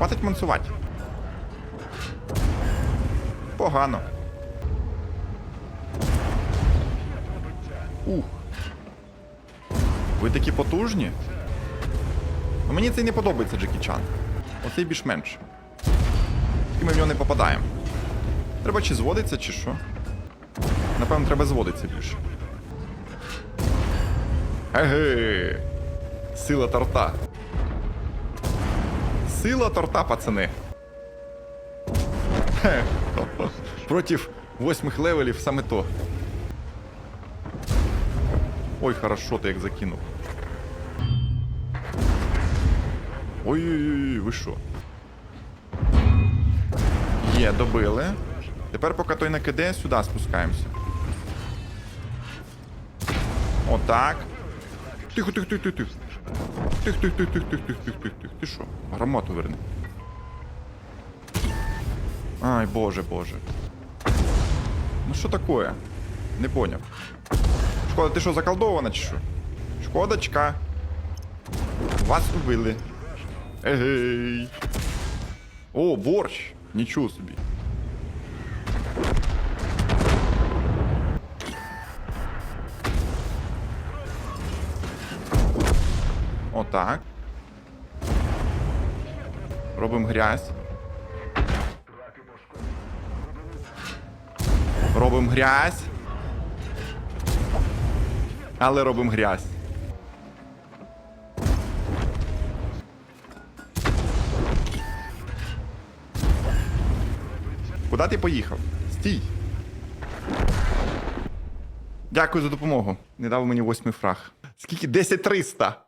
Хватить мансувати. Погано. Ух. Ви такі потужні? Ну, мені це не подобається, Джекі Чан. Оцей більш-менш. І ми в нього не попадаємо. Треба чи зводиться, чи що? Напевно, треба зводитися більше. Еге. Сила торта. Сила торта, пацани. Хе. Против восьмих левелів саме то. Ой, хорошо, ти як закинув. Ой-ой-ой, ви що? Є, добили. Тепер, поки той не кидає, сюди спускаємося. Отак. Тихо, тихо, тихо, тихо, Тихо, тихо, тихо, тихо, тихо, тихо, тихо, тихо, тихо. Ти що? Громату верни. Ай, боже, боже. Ну що таке? Не поняв. Шкода, ти що, заколдована чи що? Шкодочка. Вас убили. Егей. О, борщ. Нічого собі. Отак. Робимо грязь. Робимо грязь. Але робимо грязь. Куди ти поїхав? Стій. Дякую за допомогу. Не дав мені восьмий фраг. Скільки? 10 300.